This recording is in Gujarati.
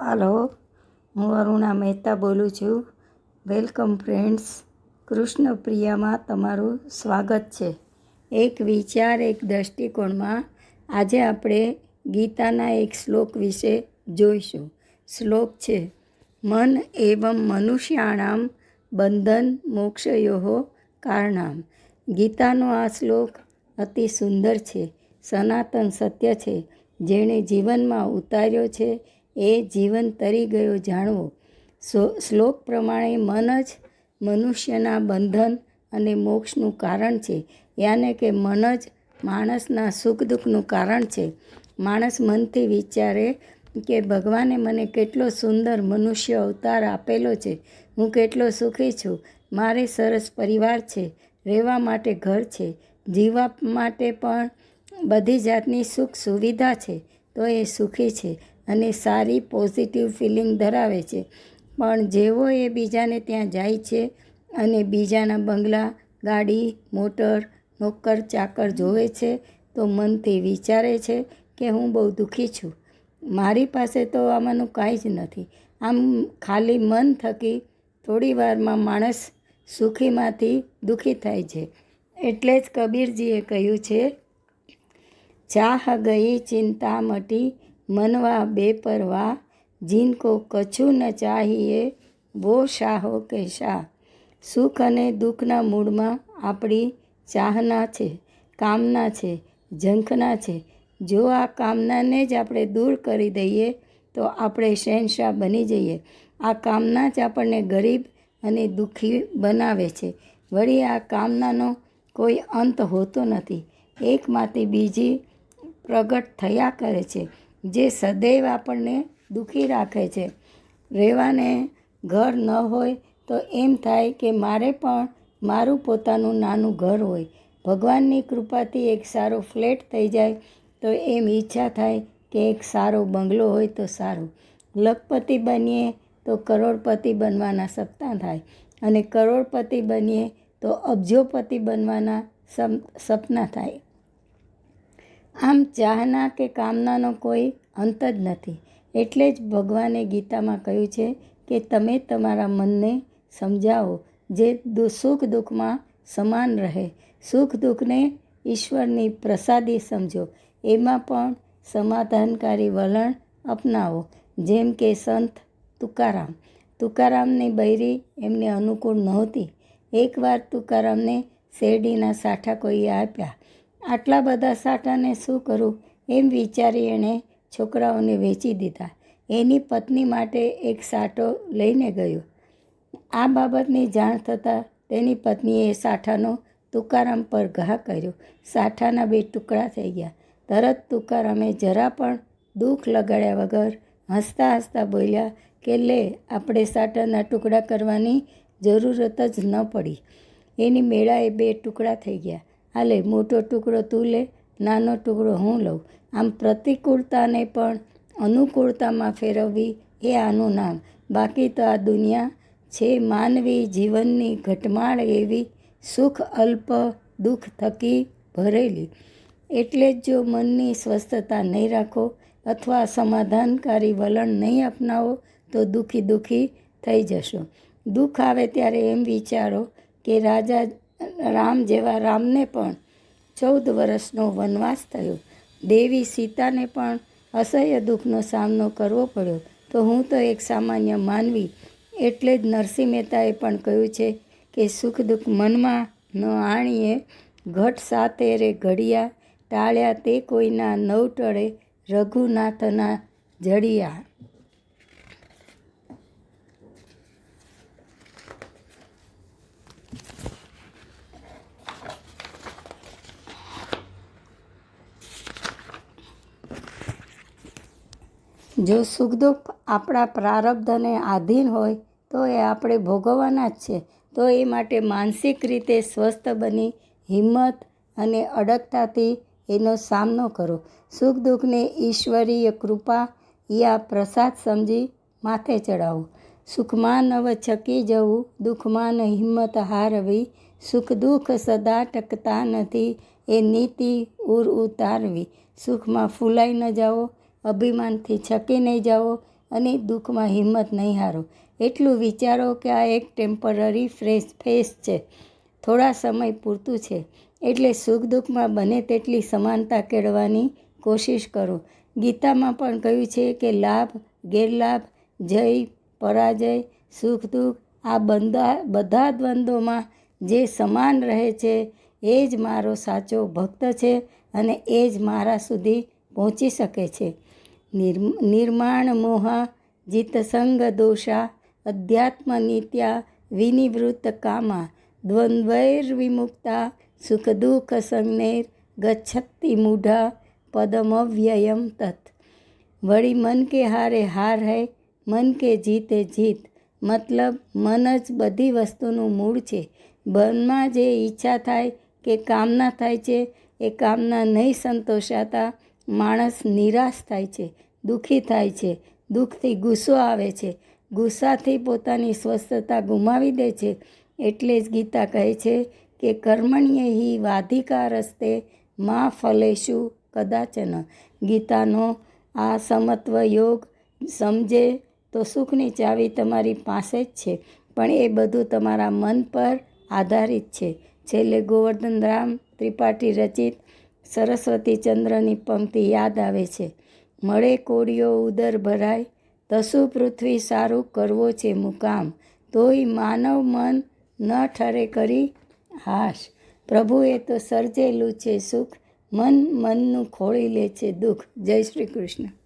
હાલો, હું અરુણા મહેતા બોલું છું. વેલકમ ફ્રેન્ડ્સ કૃષ્ણ પ્રિયામાં તમારું સ્વાગત છે. એક વિચાર, એક દૃષ્ટિકોણમાં આજે આપણે ગીતાના એક શ્લોક વિશે જોઈશું. શ્લોક છે, મન એવમ મનુષ્યાણામ બંધન મોક્ષયોહો કારણામ. ગીતાનો આ શ્લોક અતિ સુંદર છે, સનાતન સત્ય છે, જેણે જીવનમાં ઉતાર્યો છે એ જીવન તરી ગયો જાણવો. શ્લોક પ્રમાણે મન જ મનુષ્યના બંધન અને મોક્ષનું કારણ છે. યાને કે મન જ માણસના સુખ દુઃખનું કારણ છે. માણસ મનથી વિચારે કે ભગવાને મને કેટલો સુંદર મનુષ્ય અવતાર આપેલો છે. હું કેટલો સુખી છું. મારે સરસ પરિવાર છે. રહેવા માટે ઘર છે. જીવવા માટે પણ બધી જાતની સુખ સુવિધા છે. તો એ સુખી છે. અને સારી પોઝિટિવ ફિલિંગ ધરાવે છે. પણ જેવો એ બીજાને ત્યાં જાય છે અને બીજાના બંગલા, ગાડી, મોટર, નોકર, ચાકર જોવે છે, તો મનથી વિચારે છે કે હું બહુ દુઃખી છું. મારી પાસે તો આમાંનું કાંઈ જ નથી. આમ ખાલી મન થકી થોડી વારમાં માણસ સુખીમાંથી દુઃખી થાય છે. એટલે જ કબીરજીએ કહ્યું છે, ચાહ ગઈ ચિંતા મટી મનવા બેપરવા, જીનકો કછું ન ચાહીએ, વો શાહો કે શાહ સુખ અને દુઃખના મૂળમાં આપણી ચાહના છે, કામના છે, ઝંખના છે. જો આ કામનાને જ આપણે દૂર કરી દઈએ, તો આપણે શહેનશાહ બની જઈએ. આ કામના જ આપણને ગરીબ અને દુઃખી બનાવે છે. વળી આ કામનાનો કોઈ અંત હોતો નથી. એકમાંથી બીજી પ્રગટ થયા કરે છે. જે સદૈવ આપણને દુઃખી રાખે છે. રહેવાને ઘર ન હોય તો એમ થાય કે મારે પણ મારું પોતાનું નાનું ઘર હોય. ભગવાનની કૃપાથી એક સારો ફ્લેટ થઈ જાય તો એમ ઈચ્છા થાય કે એક સારો બંગલો હોય તો સારું. લખપતિ બનીએ તો કરોડપતિ બનવાના સપના થાય અને કરોડપતિ બનીએ તો અબજોપતિ બનવાના સપના થાય. આમ ચાહના કે કામનાનો કોઈ અંત જ નથી. એટલે જ ભગવાને ગીતામાં કહ્યું છે કે તમે તમારા મનને સમજાવો જે સુખ દુઃખમાં સમાન રહે. સુખ દુઃખને ઈશ્વરની પ્રસાદી સમજો. એમાં પણ સમાધાનકારી વલણ અપનાવો. જેમ કે સંત તુકારામ. તુકારામની બૈરી એમને અનુકૂળ નહોતી. એકવાર તુકારામને શેરડીના સાઠા કોઈએ આપ્યા. આટલા બધા સાઠાને શું કરું? એમ વિચારી એણે છોકરાઓને વેચી દીધા. એની પત્ની માટે એક સાઠો લઈને ગયો. આ બાબતની જાણ થતાં તેની પત્નીએ સાઠાનો તુકારામ પર ઘા કર્યો. સાઠાના બે ટુકડા થઈ ગયા. તરત તુકારામે જરા પણ દુઃખ લગાડ્યા વગર હસતા હસતા બોલ્યા કે, લે, આપણે સાઠાના ટુકડા કરવાની જરૂરત જ ન પડી. એની મેળાએ બે ટુકડા થઈ ગયા. હાલે, મોટો ટુકડો તું લે, નાનો ટુકડો હું લઉં. આમ પ્રતિકૂળતાને પણ અનુકૂળતામાં ફેરવવી એ આનું નામ. બાકી તો આ દુનિયા છે માનવી જીવનની ઘટમાળ એવી સુખ, અલ્પ, દુઃખ થકી ભરેલી. એટલે જ જો મનની સ્વસ્થતા નહીં રાખો અથવા સમાધાનકારી વલણ નહીં અપનાવો તો દુઃખી દુઃખી થઈ જશો. દુઃખ આવે ત્યારે એમ વિચારો કે રાજા રામ જેવા રામને પણ ચૌદ વર્ષનો વનવાસ થયો. દેવી સીતાને પણ અસહ્ય દુઃખનો સામનો કરવો પડ્યો. તો હું તો એક સામાન્ય માનવી એટલે જ નરસિંહ મહેતાએ પણ કહ્યું છે કે સુખ દુઃખ મનમાં ન આણીએ. ઘટ સાથે રે ઘડિયા ટાળ્યા તે કોઈના નવ ટળે રઘુનાથના જડિયા. જો સુખ દુઃખ આપણા પ્રારબ્ધને આધીન હોય, તો એ આપણે ભોગવવાના જ છે. તો એ માટે માનસિક રીતે સ્વસ્થ બની, હિંમત અને અડગતાથી એનો સામનો કરો. સુખ દુઃખને ઈશ્વરીય કૃપા યા પ્રસાદ સમજી માથે ચડાવો સુખમાં નવ છકી જવું, દુઃખમાં ન હિંમત હારવી. સુખ દુઃખ સદા ટકતા નથી, એ નીતિ ઉર ઉતારવી. સુખમાં ફૂલાઈ ન જાઓ અભિમાનથી છકી નહીં જાઓ અને દુઃખમાં હિંમત નહીં હારો. એટલું વિચારો કે આ એક ટેમ્પરરી ફ્રેશ ફેસ છે. થોડા સમય પૂરતું છે. એટલે સુખ દુઃખમાં બને તેટલી સમાનતા કેળવાની કોશિશ કરો. ગીતામાં પણ કહ્યું છે કે લાભ, ગેરલાભ, જય, પરાજય, સુખ, દુઃખ, આ બંધા, બધા દ્વંદ્વોમાં જે સમાન રહે છે, એ જ મારો સાચો ભક્ત છે અને એ જ મારા સુધી પહોંચી શકે છે. નિર્માણ મોહા જીતસંગ દોષા, અધ્યાત્મ નિત્યા, વિનિવૃત્ત કામા દ્વંદ્વૈર્વિમુક્તા સુખ દુઃખ સંજ્ઞેર ગચ્છતિ મૂઢા, પદમવ્યયમ તત. વળી મન કે હારે હાર હૈ, મન કે જીતે જીત. મતલબ, મન જ બધી વસ્તુનું મૂળ છે. મનમાં જે ઈચ્છા થાય કે કામના થાય છે, એ કામના નહીં સંતોષાતા માણસ નિરાશ થાય છે, દુઃખી થાય છે, દુઃખથી ગુસ્સો આવે છે. ગુસ્સાથી પોતાની સ્વસ્થતા ગુમાવી દે છે. એટલે જ ગીતા કહે છે કે કર્મણ્ય હિ વાધિકા રસ્તે મા ફલેશુ કદાચન. ગીતાનો આ સમત્વ યોગ સમજે તો સુખની ચાવી તમારી પાસે જ છે, પણ એ બધું તમારા મન પર આધારિત છે. છેલ્લે ગોવર્ધન રામ ત્રિપાઠી રચિત સરસ્વતી ચંદ્રની પંક્તિ યાદ આવે છે. મળે કોળીઓ ઉદર ભરાય, તસુ પૃથ્વી સારું કરવો છે મુકામ. તોય માનવ મન ન ઠરે કરી હાશ. પ્રભુએ તો સર્જેલું છે સુખ, મન મનનું ખોળી લે છે દુઃખ. જય શ્રી કૃષ્ણ.